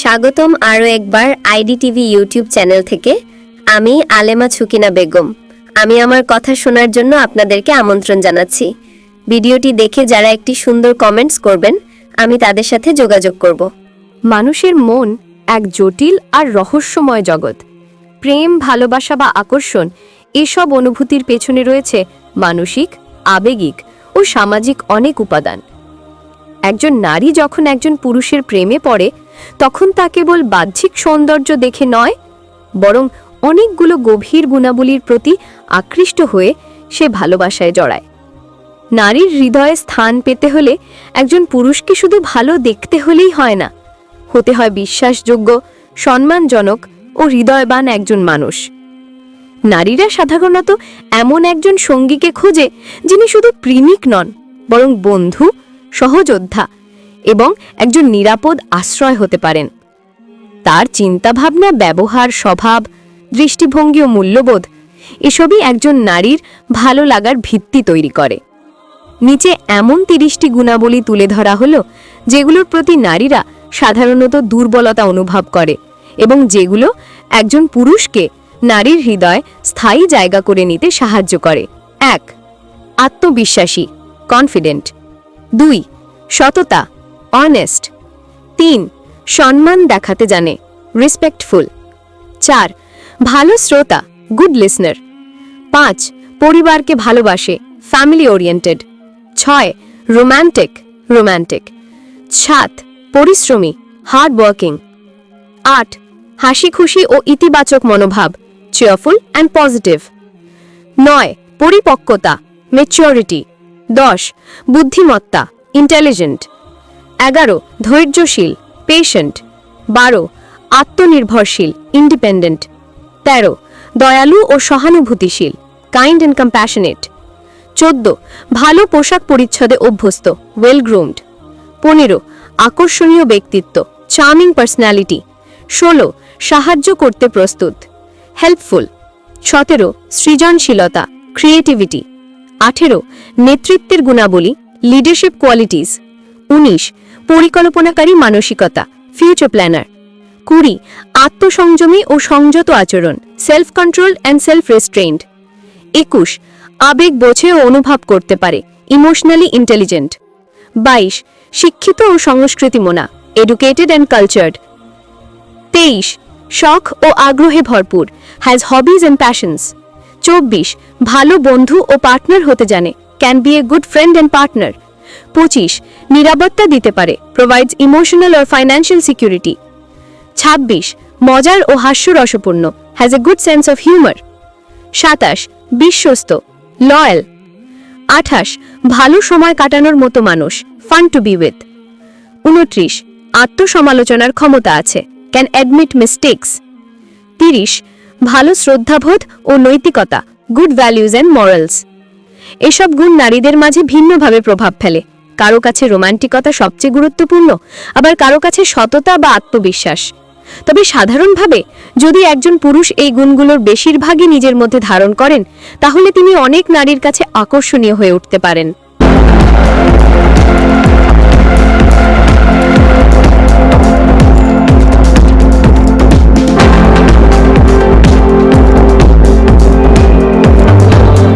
স্বাগতম আরও একবার আইডি টিভি ইউটিউব চ্যানেল থেকে। আমি আলেমা ছুকিনা বেগম। আমি আমার কথা শোনার জন্য আপনাদেরকে আমন্ত্রণ জানাচ্ছি। ভিডিওটি দেখে যারা একটি সুন্দর কমেন্টস করবেন, আমি তাদের সাথে যোগাযোগ করব। মানুষের মন এক জটিল আর রহস্যময় জগৎ। প্রেম, ভালোবাসা বা আকর্ষণ, এসব অনুভূতির পেছনে রয়েছে মানসিক, আবেগিক ও সামাজিক অনেক উপাদান। একজন নারী যখন একজন পুরুষের প্রেমে পড়ে, তখন তা কেবল বাহ্যিক সৌন্দর্য দেখে নয়, বরং অনেকগুলো গভীর গুণাবলীর প্রতি আকৃষ্ট হয়ে সে ভালোবাসায় জড়ায়। নারীর হৃদয়ে স্থান পেতে হলে একজন পুরুষকে শুধু ভালো দেখতে হলেই হয় না, হতে হয় বিশ্বাসযোগ্য, সম্মানজনক ও হৃদয়বান একজন মানুষ। নারীরা সাধারণত এমন একজন সঙ্গীকে খোঁজে যিনি শুধু প্রেমিক নন, বরং বন্ধু সহযোদ্ধা এবং একজন নিরাপদ আশ্রয় হতে পারেন। তার চিন্তাভাবনা, ব্যবহার, স্বভাব, দৃষ্টিভঙ্গি ও মূল্যবোধ, এসবই একজন নারীর ভালো লাগার ভিত্তি তৈরি করে। নিচে এমন তিরিশটি গুণাবলী তুলে ধরা হলো, যেগুলোর প্রতি নারীরা সাধারণত দুর্বলতা অনুভব করে এবং যেগুলো একজন পুরুষকে নারীর হৃদয় স্থায়ী জায়গা করে নিতে সাহায্য করে। এক, আত্মবিশ্বাসী কনফিডেন্ট দুই সততা অনেস্ট তিন, সম্মান দেখাতে জানে রেসপেক্টফুল চার, ভালো শ্রোতা গুড লিসনার পাঁচ, পরিবারকে ভালোবাসে ফ্যামিলি ওরিয়েন্টেড ছয় রোম্যান্টিক রোম্যান্টিক সাত, পরিশ্রমী হার্ড ওয়ার্কিং আট হাসি খুশি ও ইতিবাচক মনোভাব চেয়ারফুল অ্যান্ড পজিটিভ নয়, পরিপক্কতা মেচিওরিটি দশ, বুদ্ধিমত্তা ইন্টেলিজেন্ট। এগারো, ধৈর্যশীল, পেশেন্ট। বারো, আত্মনির্ভরশীল, ইন্ডিপেন্ডেন্ট। তেরো, দয়ালু ও সহানুভূতিশীল, কাইন্ড অ্যান্ড কম্প্যাশনেট। চোদ্দ, ভালো পোশাক পরিচ্ছদে অভ্যস্ত ওয়েল গ্রুমড পনেরো, আকর্ষণীয় ব্যক্তিত্ব চার্মিং পার্সোনালিটি ষোলো, সাহায্য করতে প্রস্তুত হেল্পফুল সতেরো, সৃজনশীলতা ক্রিয়েটিভিটি আঠেরো, নেতৃত্বের গুণাবলী লিডারশিপ কোয়ালিটিস উনিশ, পরিকল্পনাকারী মানসিকতা ফিউচার প্ল্যানার কুড়ি, আত্মসংযমী ও সংযত আচরণ self control and self restrained একুশ, আবেগ বোঝে ও অনুভব করতে পারে ইমোশনালি ইন্টেলিজেন্ট বাইশ, শিক্ষিত ও সংস্কৃতি মোনা এডুকেটেড অ্যান্ড কালচার্ড তেইশ, শখ ও আগ্রহে ভরপুর হ্যাজ হবিজ অ্যান্ড প্যাশনস চব্বিশ, ভালো বন্ধু ও পার্টনার হতে জানে can be a good friend and partner পঁচিশ, নিরাপত্তা দিতে পারে প্রোভাইডস ইমোশনাল আর ফাইন্যান্সিয়াল সিকিউরিটি ছাব্বিশ, মজার ও হাস্যরসপূর্ণ has a good sense of humour সাতাশ, বিশ্বস্ত লয়াল আঠাশ, ভালো সময় কাটানোর মতো মানুষ ফান টু বি উইথ উনত্রিশ, আত্মসমালোচনার ক্ষমতা আছে ক্যান অ্যাডমিট মিস্টেক্স তিরিশ, ভালো শ্রদ্ধাবোধ ও নৈতিকতা গুড ভ্যালিউজ অ্যান্ড মরালস এসব গুণ নারীদের মাঝে ভিন্নভাবে প্রভাব ফেলে। কারও কাছে রোমান্টিকতা সবচেয়ে গুরুত্বপূর্ণ, আবার কারও কাছে সততা বা আত্মবিশ্বাস। তবে সাধারণভাবে, যদি একজন পুরুষ এই গুণগুলোর বেশিরভাগই নিজের মধ্যে ধারণ করেন, তাহলে তিনি অনেক নারীর কাছে আকর্ষণীয় হয়ে উঠতে পারেন।